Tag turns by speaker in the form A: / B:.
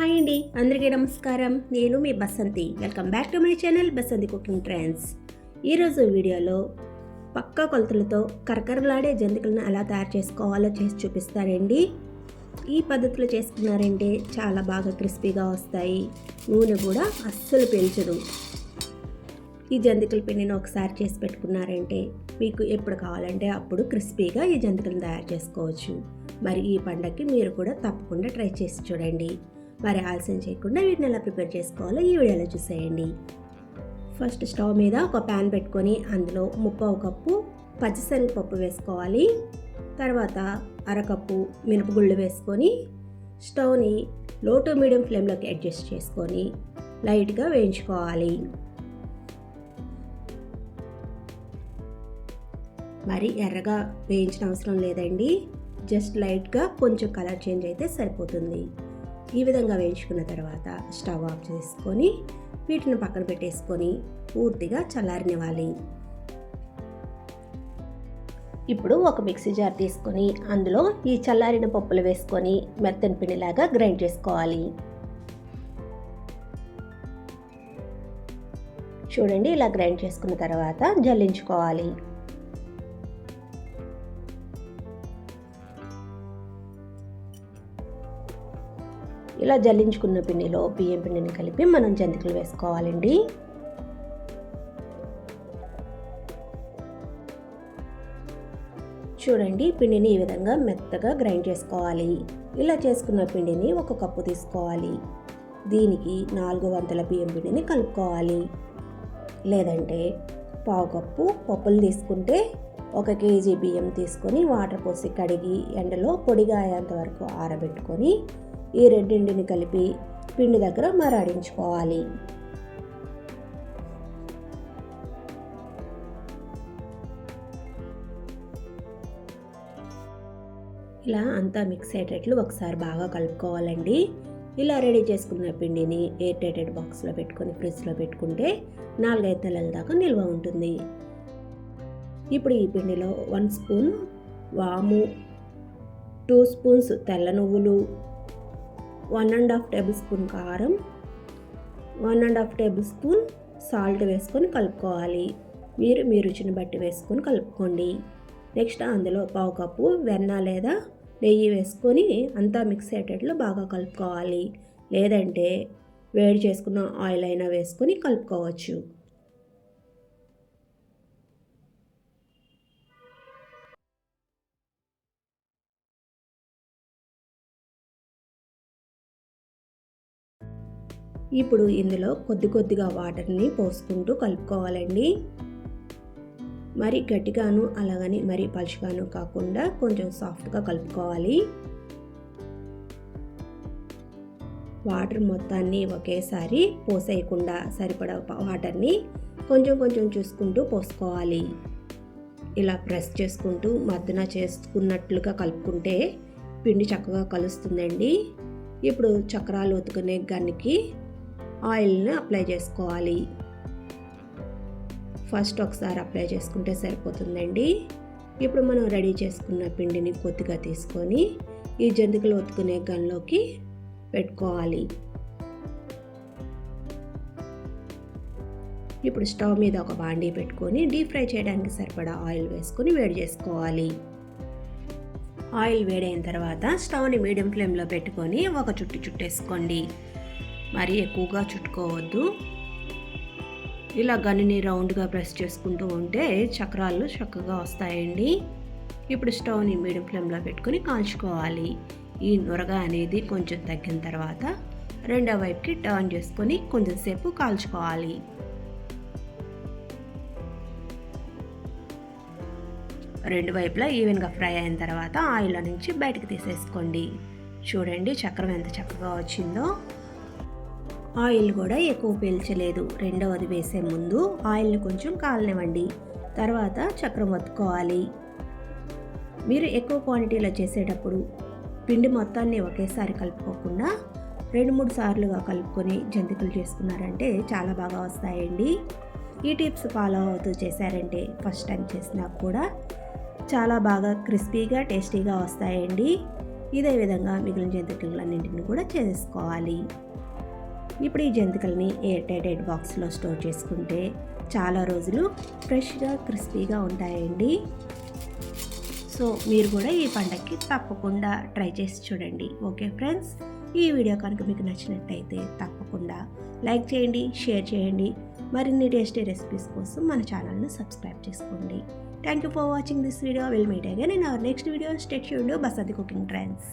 A: Hi అండి. అందరికీ నమస్కారం. నేను మీ Basanti. Welcome back to my channel Basanti cooking trends. ఈరోజు వీడియోలో పక్కా కొలతలతో కరకరలాడే జంతికలను ఎలా తయారు చేసుకోవాలో చేసి చూపిస్తారండి ఈ పద్ధతిలో చేసుకున్నారంటే చాలా బాగా క్రిస్పీగా వస్తాయి. నూనె కూడా అస్సలు పీల్చదు ఈ జంతికల పిండిని ఒకసారి చేసి పెట్టుకున్నారంటే మీకు ఎప్పుడు కావాలంటే అప్పుడు క్రిస్పీగా ఈ జంతికలను తయారు చేసుకోవచ్చు. మరి ఈ పండగకి మీరు కూడా తప్పకుండా ట్రై చేసి చూడండి. మరి ఆలస్యం చేయకుండా వీటిని ఎలా ప్రిపేర్ చేసుకోవాలో ఈ వీడియోలో చూసేయండి. ఫస్ట్ స్టవ్ మీద ఒక ప్యాన్ పెట్టుకొని అందులో ముప్పావు కప్పు పచ్చిశనగపప్పు వేసుకోవాలి. తర్వాత అరకప్పు మినపగుళ్ళు వేసుకొని స్టవ్ని లో టు మీడియం ఫ్లేమ్లోకి అడ్జస్ట్ చేసుకొని లైట్గా వేయించుకోవాలి. మరి ఎర్రగా వేయించిన అవసరం లేదండి. జస్ట్ లైట్గా కొంచెం కలర్ చేంజ్ అయితే సరిపోతుంది. ఈ విధంగా వేయించుకున్న తర్వాత స్టవ్ ఆఫ్ చేసుకొని వీటిని పక్కన పెట్టేసుకొని పూర్తిగా చల్లారనివ్వాలి. ఇప్పుడు ఒక మిక్సీ జార్ తీసుకొని అందులో ఈ చల్లారిన పప్పులు వేసుకొని మెత్తని పిండిలాగా గ్రైండ్ చేసుకోవాలి. చూడండి ఇలా గ్రైండ్ చేసుకున్న తర్వాత జల్లించుకోవాలి. ఇలా జల్లించుకున్న పిండిలో బియ్యం పిండిని కలిపి మనం జంతికలు వేసుకోవాలండి. చూడండి పిండిని ఈ విధంగా మెత్తగా గ్రైండ్ చేసుకోవాలి. ఇలా చేసుకున్న పిండిని ఒక కప్పు తీసుకోవాలి. దీనికి నాలుగు వంతుల బియ్యం పిండిని కలుపుకోవాలి. లేదంటే పావు కప్పు పప్పులు తీసుకుంటే ఒక కేజీ బియ్యం తీసుకొని వాటర్ పోసి కడిగి ఎండలో పొడిగా అయ్యేంత వరకు ఆరబెట్టుకొని ఈ రెండింటిని కలిపి పిండి దగ్గర మరాడించుకోవాలి. ఇలా అంతా మిక్స్ అయ్యేటట్లు ఒకసారి బాగా కలుపుకోవాలండి. ఇలా రెడీ చేసుకున్న పిండిని ఎయిర్ టైటెడ్ బాక్స్లో పెట్టుకొని ఫ్రిడ్జ్లో పెట్టుకుంటే నాలుగైదు నెలల దాకా నిల్వ ఉంటుంది. ఇప్పుడు ఈ పిండిలో వన్ స్పూన్ వాము టూ స్పూన్స్ తెల్ల నువ్వులు one and half tablespoon కారం one and half tablespoon salt వేసుకొని కలుపుకోవాలి. మీరు మీ రుచిని బట్టి వేసుకొని కలుపుకోండి. నెక్స్ట్ అందులో పావు కప్పు వెన్న లేదా నెయ్యి వేసుకొని అంతా మిక్స్ అయ్యేటట్లు బాగా కలుపుకోవాలి. లేదంటే వేడి చేసుకున్న ఆయిల్ అయినా వేసుకొని కలుపుకోవచ్చు. ఇప్పుడు ఇందులో కొద్ది కొద్దిగా వాటర్ని పోసుకుంటూ కలుపుకోవాలండి. మరి గట్టిగాను అలాగని మరి పలుచగాను కాకుండా కొంచెం సాఫ్ట్గా కలుపుకోవాలి. వాటర్ మొత్తాన్ని ఒకేసారి పోసేయకుండా సరిపడా వాటర్ని కొంచెం కొంచెం చూసుకుంటూ పోసుకోవాలి. ఇలా ప్రెస్ చేసుకుంటూ మద్దన చేసుకున్నట్లుగా కలుపుకుంటే పిండి చక్కగా కలుస్తుందండి. ఇప్పుడు చక్రాలు ఉతుకునే గన్నికి ఆయిల్ని అప్లై చేసుకోవాలి. ఫస్ట్ ఒకసారి అప్లై చేసుకుంటే సరిపోతుందండి. ఇప్పుడు మనం రెడీ చేసుకున్న పిండిని కొద్దిగా తీసుకొని ఈ జంతికలు ఒత్తుకునే గన్లోకి పెట్టుకోవాలి. ఇప్పుడు స్టవ్ మీద ఒక బాండీ పెట్టుకొని డీప్ ఫ్రై చేయడానికి సరిపడా ఆయిల్ వేసుకొని వేడి చేసుకోవాలి. ఆయిల్ వేడైన తర్వాత స్టవ్ని మీడియం ఫ్లేమ్లో పెట్టుకొని ఒక చుట్టు చుట్టేసుకోండి. మరీ ఎక్కువగా చుట్టుకోవద్దు. ఇలా గనిని రౌండ్గా ప్రెస్ చేసుకుంటూ ఉంటే చక్రాలు చక్కగా వస్తాయండి. ఇప్పుడు స్టవ్ని మీడియం ఫ్లేమ్లో పెట్టుకొని కాల్చుకోవాలి. ఈ నురగ అనేది కొంచెం తగ్గిన తర్వాత రెండో వైపుకి టర్న్ చేసుకొని కొంచెంసేపు కాల్చుకోవాలి. రెండు వైపులా ఈవెన్గా ఫ్రై అయిన తర్వాత ఆయిల్లో నుంచి బయటకు తీసేసుకోండి. చూడండి చక్రం ఎంత చక్కగా వచ్చిందో. ఆయిల్ కూడా ఎక్కువ పీల్చలేదు. రెండవది వేసే ముందు ఆయిల్ని కొంచెం కాలనివ్వండి. తర్వాత చక్రం వత్తుకోవాలి. మీరు ఎక్కువ క్వాంటిటీలో చేసేటప్పుడు పిండి మొత్తాన్ని ఒకేసారి కలుపుకోకుండా రెండు మూడు సార్లుగా కలుపుకొని జంతికలు చేసుకున్నారంటే చాలా బాగా వస్తాయండి. ఈ టిప్స్ ఫాలో అవుతూ చేశారంటే ఫస్ట్ టైం చేసినా కూడా చాలా బాగా క్రిస్పీగా టేస్టీగా వస్తాయండి. ఇదే విధంగా మిగిలిన జంతికలన్నింటిని కూడా చేసుకోవాలి. ఇప్పుడు ఈ జంతికల్ని ఎయిర్ టైట్ బాక్స్లో స్టోర్ చేసుకుంటే చాలా రోజులు ఫ్రెష్గా క్రిస్పీగా ఉంటాయండి. సో మీరు కూడా ఈ పండగకి తప్పకుండా ట్రై చేసి చూడండి. ఓకే ఫ్రెండ్స్ ఈ వీడియో కనుక మీకు నచ్చినట్టయితే తప్పకుండా లైక్ చేయండి షేర్ చేయండి. మరిన్ని టేస్టీ రెసిపీస్ కోసం మన ఛానల్ను సబ్స్క్రైబ్ చేసుకోండి. Thank you for watching this video will meet again in our next video స్టెట్ చూడు బసంతి కుకింగ్ ట్రెండ్స్